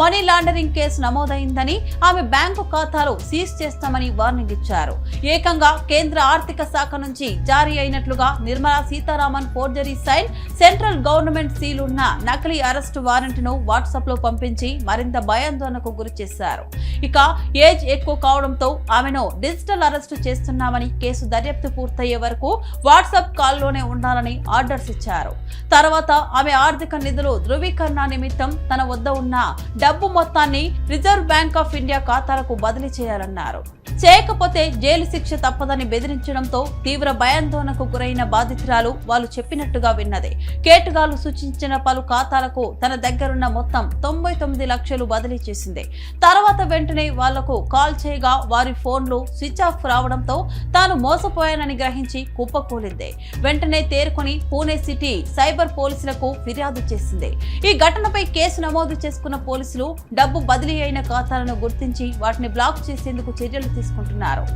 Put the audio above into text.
Money laundering case నమోదైందని ఆమె bank ఖాతాలు seize చేస్తామని వార్నింగ్ ఇచ్చారు. ఏకంగా కేంద్ర ఆర్థిక శాఖ నుంచి జారీ అయినట్లుగా Nirmala Sitharaman forgery sign central government seal ఉన్న నకిలీ అరెస్టు వారెంట్ను వాట్సాప్లో పంపించి మరింత భయాందోళనకు గురి చేశారు. ఇక ఏజ్ ఎక్కువ కావడంతో ఆమెను డిజిటల్ అరెస్టు చేస్తున్నామని కేసు దర్యాప్తు పూర్తయ్యే వరకు వాట్సాప్ కాల్లోనే ఉండాలని ఆర్డర్స్ ఇచ్చారు. తర్వాత ఆమె ఆర్థిక నిధులు ధృవీకరణ నిమిత్తం తన వద్ద ఉన్న డబ్బు మొత్తాన్ని రిజర్వ్ బ్యాంక్ ఆఫ్ ఇండియా ఖాతాలకు బదిలీ చేయాలన్నారు. చేయకపోతే జైలు శిక్ష తప్పదని బెదిరించడంతో తీవ్ర భయాందోళనకు గురైన బాధితురాలు వాళ్ళు చెప్పినట్టుగా విన్నది. కేటుగాలు సూచించిన పలు ఖాతాలకు తన దగ్గరున్న మొత్తం తొంభై తొమ్మిది లక్షలు బదిలీ చేసింది. తర్వాత వెంటనే వాళ్ళకు కాల్ చేయగా వారి ఫోన్లు స్విచ్ ఆఫ్ రావడంతో తాను మోసపోయానని గ్రహించి కుప్పకూలింది. వెంటనే తేరుకొని పూణే సిటీ సైబర్ పోలీసులకు ఫిర్యాదు చేసింది. ఈ ఘటనపై కేసు నమోదు చేసుకున్న పోలీసులు డబ్బు బదిలీ అయిన ఖాతాలను గుర్తించి వాటిని బ్లాక్ చేసేందుకు చర్యలు descontinuaram.